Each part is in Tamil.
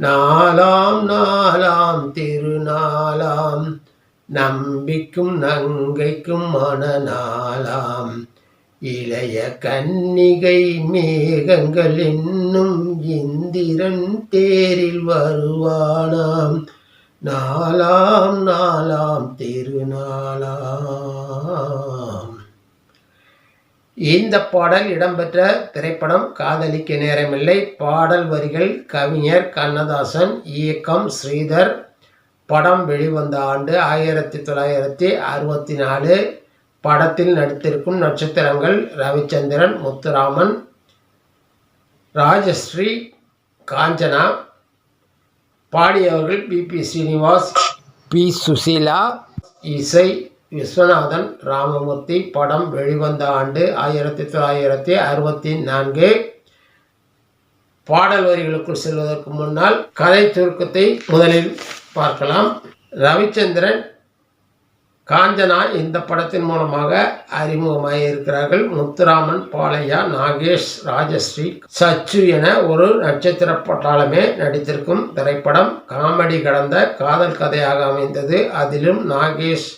நாலாம் நாலாம் திருநாளாம் நம்பிக்கும் நங்கைக்கும் மனநாளாம். இளைய கன்னிகை மேகங்கள் என்னும் இந்திரன் தேரில் வருவானாம். நாலாம் நாலாம் திருநாளாம். இந்த பாடல் இடம்பெற்ற திரைப்படம் காதலிக்க நேரமில்லை. பாடல் வரிகள் கவிஞர் கண்ணதாசன் இயக்கம் ஸ்ரீதர். படம் வெளிவந்த ஆண்டு ஆயிரத்தி தொள்ளாயிரத்தி அறுபத்தி நாலு படத்தில் நடித்திருக்கும் நட்சத்திரங்கள் Ravichandran Muthuraman Rajashree Kanchana. பாடியவர்கள் P B Srinivas P. Susheela இசை விஸ்வநாதன் ராமமூர்த்தி படம் வெளிவந்த ஆண்டு ஆயிரத்தி தொள்ளாயிரத்தி அறுபத்தி நான்கு. பாடல் வரிகளுக்குள் செல்வதற்கு முன்னால் கதை சுருக்கத்தை முதலில் பார்க்கலாம். ரவிச்சந்திரன் காஞ்சனா இந்த படத்தின் மூலமாக அறிமுகமாக இருக்கிறார்கள். முத்துராமன் பாலையா நாகேஷ் ராஜஸ்ரீ சச்சு என ஒரு நட்சத்திர பட்டாளமே நடித்திருக்கும் திரைப்படம். காமெடி கடந்த காதல் கதையாக அமைந்தது. அதிலும் நாகேஷ்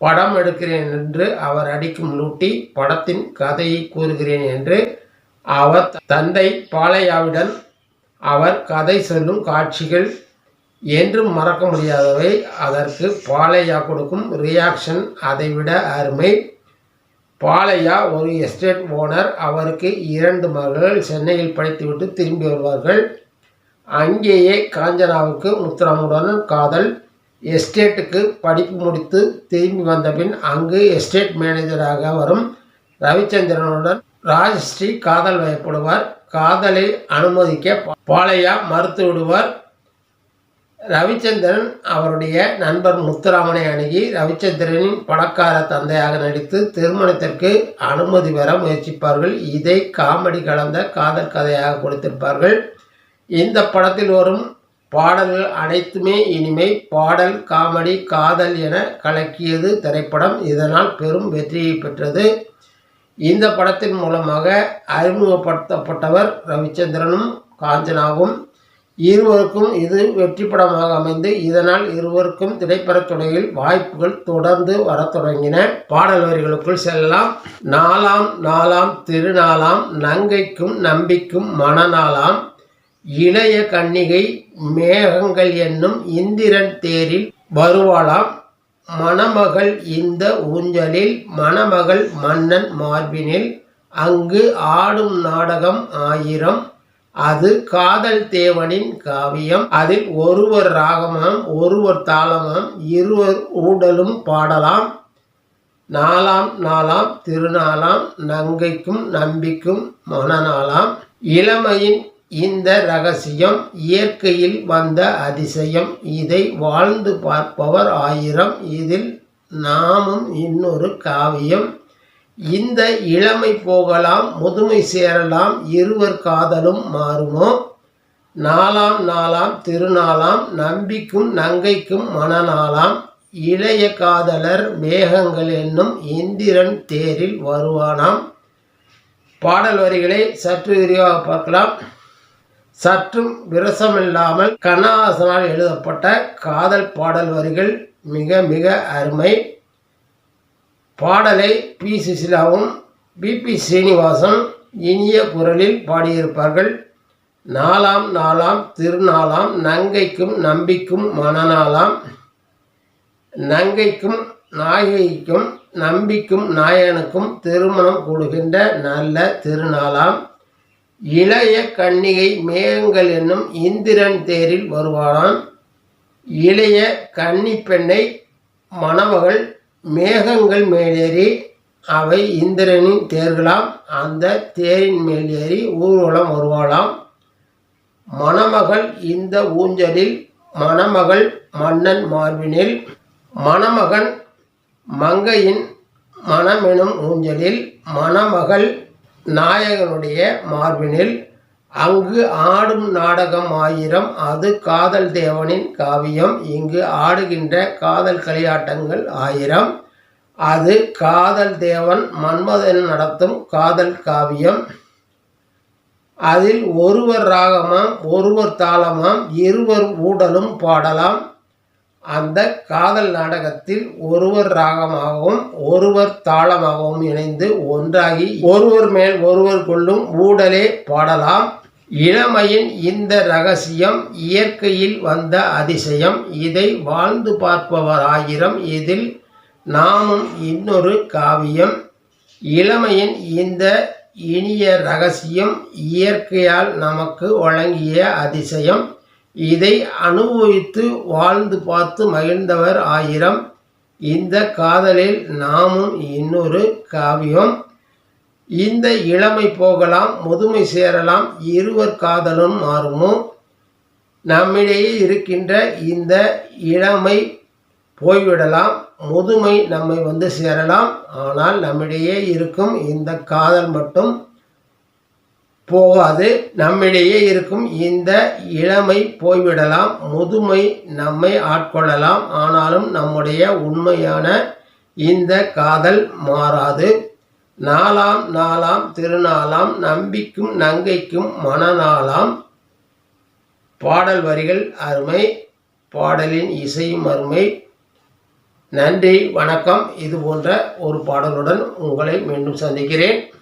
படம் எடுக்கிறேன் என்று அவர் அடிக்கும் லூட்டி படத்தின் கதையை கூறுகிறேன் என்று அவர் தந்தை பாலையாவிடன் அவர் கதை சொல்லும் காட்சிகள் என்றும் மறக்க முடியாதவை. அதற்கு பாலையா கொடுக்கும் ரியாக்ஷன் அதைவிட அருமை. பாலையா ஒரு எஸ்டேட் ஓனர் அவருக்கு இரண்டு மகள் சென்னையில் படித்துவிட்டு திரும்பி வருவார்கள். அங்கேயே காஞ்சனாவுக்கு முத்துராமுடன் காதல். எஸ்டேட்டுக்கு படிப்பு முடித்து திரும்பி வந்தபின் அங்கு எஸ்டேட் மேனேஜராக வரும் ரவிச்சந்திரனுடன் ராஜஸ்ரீ காதல் வயப்படுவார். காதலை அனுமதிக்க பாலையா மறுத்து விடுவார். ரவிச்சந்திரன் அவருடைய நண்பர் முத்துராமனை அணுகி ரவிச்சந்திரனின் பணக்கார தந்தையாக நடித்து திருமணத்திற்கு அனுமதி பெற முயற்சிப்பார்கள். இதை காமெடி கலந்த காதல் கதையாக கொடுத்திருப்பார்கள். இந்த படத்தில் வரும் பாடல்கள் அனைத்துமே இனிமை பாடல் காமெடி காதல் என கலக்கியது திரைப்படம். இதனால் பெரும் வெற்றியை பெற்றது. இந்த படத்தின் மூலமாக அறிமுகப்படுத்தப்பட்டவர் ரவிச்சந்திரனும் காஞ்சனாவும். இருவருக்கும் இது வெற்றி படமாக அமைந்து இதனால் இருவருக்கும் திரைப்படத் துறையில் வாய்ப்புகள் தொடர்ந்து வரத் தொடங்கின. பாடல் வரிகளுக்குள் செல்லலாம். நாலாம் நாலாம் திருநாளாம் நங்கைக்கும் நம்பிக்கும் மணநாளாம் இளைய கன்னிகை மேகங்கள் என்னும் இந்திரன் தேரில் வருவாளாம். மணமகள் இந்த ஊஞ்சலில் மணமகள் மன்னன் மார்பினில். அங்கு ஆடும் நாடகம் ஆயிரம். அது காதல் தேவனின் காவியம். அதில் ஒருவர் ராகமாம் ஒருவர் தாளமாம் இருவர் ஊடலும் பாடலாம். நாலாம் நாளாம் திருநாளாம் நங்கைக்கும் நம்பிக்கும் மனநாளாம். இளமையின் இந்த ரகசியம் இயற்கையில் வந்த அதிசயம். இதை வாழ்ந்து பார்ப்பவர் ஆயிரம். இதில் நாமும் இன்னொரு காவியம். இந்த இளமை போகலாம் முதுமை சேரலாம் இருவர் காதலும் மாறுமோ? நாலாம் நாளாம் திருநாளாம் நம்பிக்கும் நங்கைக்கும் மனநாளாம் இளைய காதலர் மேகங்கள் என்னும் இந்திரன் தேரில் வருவானாம். பாடல் வரிகளை சற்று விரிவாக பார்க்கலாம். சற்றும் விரசமில்லாமல் கண்ணாசனால் எழுதப்பட்ட காதல் பாடல் வரிகள் மிக மிக அருமை. பாடலை பி. சுசிலாவும் பிபி ஸ்ரீனிவாசன் இனிய குரலில் பாடியிருப்பார்கள். நாலாம் நாளாம் திருநாளாம் நங்கைக்கும் நம்பிக்கும் மனநாளாம். நங்கைக்கும் நாயகிக்கும் நம்பிக்கும் நாயனுக்கும் திருமணம் கூடுகின்ற நல்ல திருநாளாம். இளைய கன்னிகை மேகங்கள் என்னும் இந்திரன் தேரில் வருவானாம் இளைய கன்னி பெண்ணை மணமகள் மேகங்கள் மேலேறி அவை இந்திரனின் தேர்களாம். அந்த தேரின் மேல் ஏறி ஊர்வலம் வருவாளாம். மணமகள் இந்த ஊஞ்சலில் மணமகள் மன்னன் மார்பினில் மணமகன் மங்கையின் மணமெனும் ஊஞ்சலில் மணமகள் நாயகனுடைய மார்பினில் அங்கு ஆடும் நாடகம் ஆயிரம் அது காதல் தேவனின் காவியம். இங்கு ஆடுகின்ற காதல் களியாட்டங்கள் ஆயிரம். அது காதல் தேவன் மன்மதன் நடத்தும் காதல் காவியம். அதில் ஒருவர் ராகமாம் ஒருவர் தாளமாம் இருவர் ஊடலும் பாடலாம். அந்த காதல் நாடகத்தில் ஒருவர் ராகமாகவும் ஒருவர் தாளமாகவும் இணைந்து ஒன்றாகி ஒருவர் மேல் ஒருவர் கொள்ளும் ஊடலே பாடலாம். இளமையின் இந்த ரகசியம் இயற்கையில் வந்த அதிசயம் இதை வாழ்ந்து பார்ப்பவர் ஆயிரம் இதில் நாமும் இன்னொரு காவியம். இளமையின் இந்த இனிய ரகசியம் இயற்கையால் நமக்கு வழங்கிய அதிசயம். இதை அனுபவித்து வாழ்ந்து பார்த்து மகிழ்ந்தவர் ஆயிரம். இந்த காதலில் நாமும் இன்னொரு காவியம். இந்த இளமை போகலாம் முதுமை சேரலாம் இருவர் காதலும் மாறுமோ? நம்மிடையே இருக்கின்ற இந்த இளமை போய்விடலாம் முதுமை நம்மை வந்து சேரலாம். ஆனால் நம்மிடையே இருக்கும் இந்த காதல் மட்டும் போகாது. நம்மிடையே இருக்கும் இந்த இளமை போய்விடலாம். முதுமை நம்மை ஆட்கொள்ளலாம். ஆனாலும் நம்முடைய உண்மையான இந்த காதல் மாறாது. நாலாம் நாளாம் திருநாளாம் நம்பிக்கும் நங்கைக்கும் மனநாளாம். பாடல் வரிகள் அருமை. பாடலின் இசையும் அருமை. நன்றி வணக்கம். இது போன்ற ஒரு பாடலுடன் உங்களை மீண்டும் சந்திக்கிறேன்.